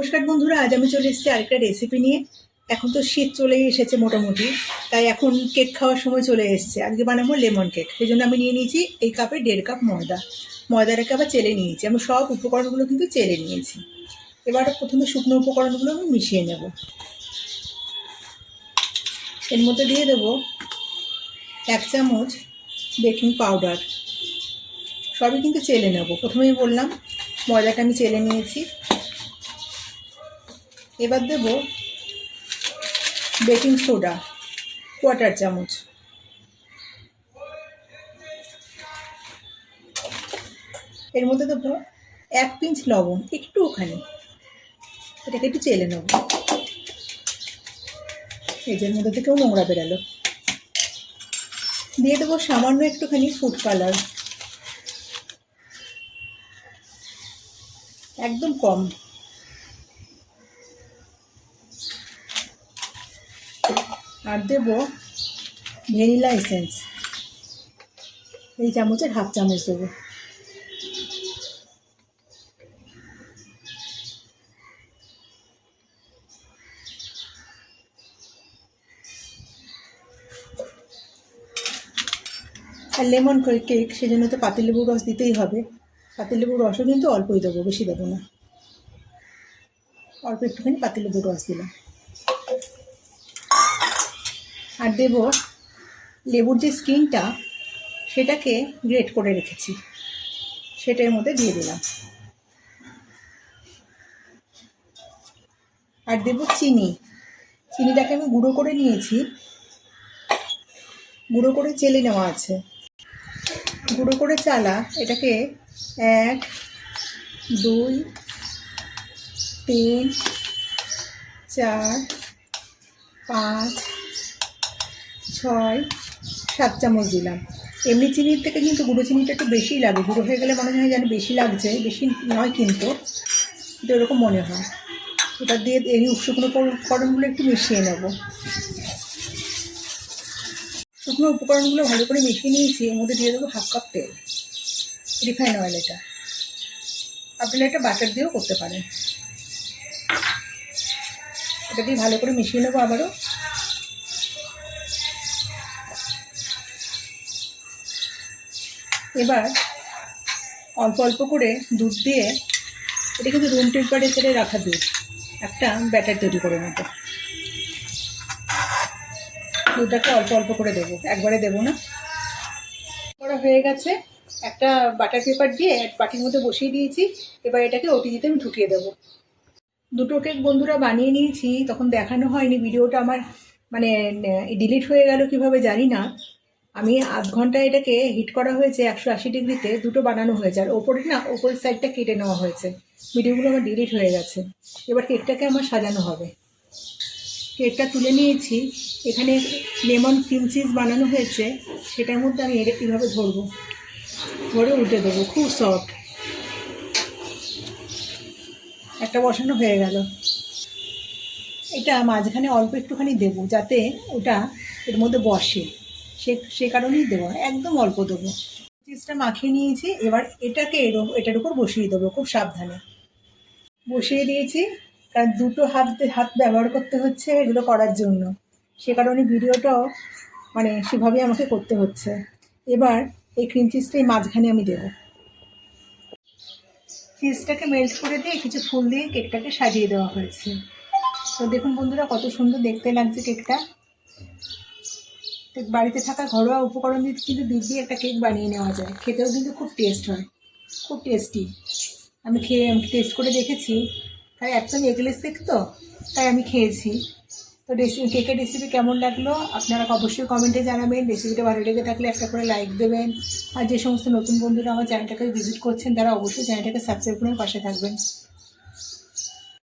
নমস্কার বন্ধুরা, আজ আমি চলে এসেছি আরেকটা রেসিপি নিয়ে। এখন তো শীত চলেই এসেছে মোটামুটি, তাই এখন কেক খাওয়ার সময় চলে এসেছে। আজকে বানাবো লেমন কেক সেই জন্য আমি নিয়ে নিয়েছি এই কাপে দেড় কাপ ময়দা। ময়দাটাকে আবার চেলে নিয়েছি, আমি সব উপকরণগুলো কিন্তু চেলে নিয়েছি। এবার প্রথমে শুকনো উপকরণগুলো আমি মিশিয়ে নেব। এর মধ্যে দিয়ে দেব এক চামচ বেকিং পাউডার সবই কিন্তু চেলে নেব। প্রথমেই বললাম, ময়দাটা আমি চেলে নিয়েছি। এবার দেব বেকিং সোডা, কোয়াটার চামচ। এর মধ্যে দেবো এক পিঞ্চ লবণ, একটু ওখানে। এটাকে একটু চেলে নেব। এর মধ্যে থেকেও নোংরা বেরালো। দিয়ে দেবো সামান্য একটুখানি ফুড কালার একদম কম। আর দেব ভ্যানিলা এসেন্স। এই চামচের হাফ চামচ দেবো। আর লেমন কেক, সেজন্য তো পাতিলেবুর রস দিতেই হবে। পাতিলেবুর রসও কিন্তু অল্পই দেবো, বেশি দেবো না। অল্প একটুখানি পাতিলেবুর রস দিলাম। আর দেব লেবুর যে স্কিনটা, সেটাকে গ্রেট করে রেখেছি। সেটার মধ্যে দিয়ে দিলাম। আর দেব চিনি। চিনিটাকে আমি গুঁড়ো করে নিয়েছি। গুঁড়ো করে চেলে নেওয়া আছে। গুঁড়ো করে চালা, এটাকে এক, দুই, তিন, চার, পাঁচ ছয়, সাত চামচ দিলাম। এমনি চিনির থেকে কিন্তু গুঁড়ো চিনিটা একটু বেশিই লাগে। গুঁড়ো হয়ে গেলে মনে হয় যেন বেশি লাগছে, বেশি নয় কিন্তু কিন্তু এরকম মনে হয়। ওটা দিয়ে এই শুকনো উপকরণগুলো একটু মিশিয়ে নেব। শুকনো উপকরণগুলো ভালো করে মিশিয়ে নিয়েছি। এর মধ্যে দিয়ে দেবো হাফ কাপ তেল, রিফাইন অয়েল এটা। আপনারা একটা বাটার দিয়েও করতে পারেন। এটা দিয়ে ভালো করে মিশিয়ে নেব আবারও। এবার অল্প অল্প করে দুধ দিয়ে এটা কিন্তু রুম টেম্পারেচারে রাখা দুধ। একটা ব্যাটার তৈরি করে নেব। দুধটাকে অল্প অল্প করে দেবো। একবারে দেবো না। করা হয়ে গেছে। একটা বাটার পেপার দিয়ে এক বাটির মধ্যে বসিয়ে দিয়েছি। এবার এটাকে ওটিজিতে আমি ঢুকিয়ে দেবো। দুটো কেক বন্ধুরা বানিয়ে নিয়েছি। তখন দেখানো হয়নি। ভিডিওটা আমার মানে ডিলিট হয়ে গেল কীভাবে জানি না। আমি আধ ঘণ্টা এটাকে হিট করা হয়েছে একশো আশি ডিগ্রিতে, দুটো বানানো হয়েছে। আর ওপরে না ওপরের সাইডটা কেটে নেওয়া হয়েছে। ভিডিওগুলো আমার ডিলিট হয়ে গেছে। এবার কেকটাকে আমার সাজানো হবে। কেকটা তুলে নিয়েছি। এখানে লেমন ক্রিম চিজ বানানো হয়েছে। সেটার মধ্যে আমি এটা কীভাবে ধরবো। ধরে উল্টে দেবো। খুব সফট। একটা বসানো হয়ে গেল। এটা মাঝখানে অল্প একটুখানি দেবো, যাতে ওটা এর মধ্যে বসে। সে সে কারণেই দেবো একদম অল্প দেবো। চিজটা মাখিয়ে নিয়েছি, এবার এটাকে এর এটার উপর বসিয়ে দেবো খুব সাবধানে। বসিয়ে দিয়েছি, কারণ দুটো হাত হাত ব্যবহার করতে হচ্ছে এগুলো করার জন্য। সে কারণে ভিডিওটাও মানে সেভাবেই আমাকে করতে হচ্ছে। এবার এই ক্রিম চিজটা এই মাঝখানে আমি দেবো। চিজটাকে মেল্ট করে দিয়ে কিছু ফুল দিয়ে কেকটাকে সাজিয়ে দেওয়া হয়েছে। তো দেখুন বন্ধুরা, কত সুন্দর দেখতে লাগছে কেকটা বাড়িতে থাকা ঘরোয়া উপকরণ দিয়ে কিন্তু দুধ দিয়ে একটা কেক বানিয়ে নেওয়া যায়। খেতেও কিন্তু খুব টেস্ট হয়। খুব টেস্টি আমি খেয়ে টেস্ট করে দেখেছি। তাই একদম এগলেস কেক তো, তাই আমি খেয়েছি। তো রেসিপি কেকের রেসিপি কেমন লাগল? আপনারা অবশ্যই কমেন্টে জানাবেন। রেসিপিটা ভালো লেগে থাকলে একটা করে লাইক দেবেন। আর যে সমস্ত নতুন বন্ধুরা আমার চ্যানেলটাকে ভিজিট করছেন, তারা অবশ্যই চ্যানেলটাকে সাবস্ক্রাইব করে পাশে থাকবেন।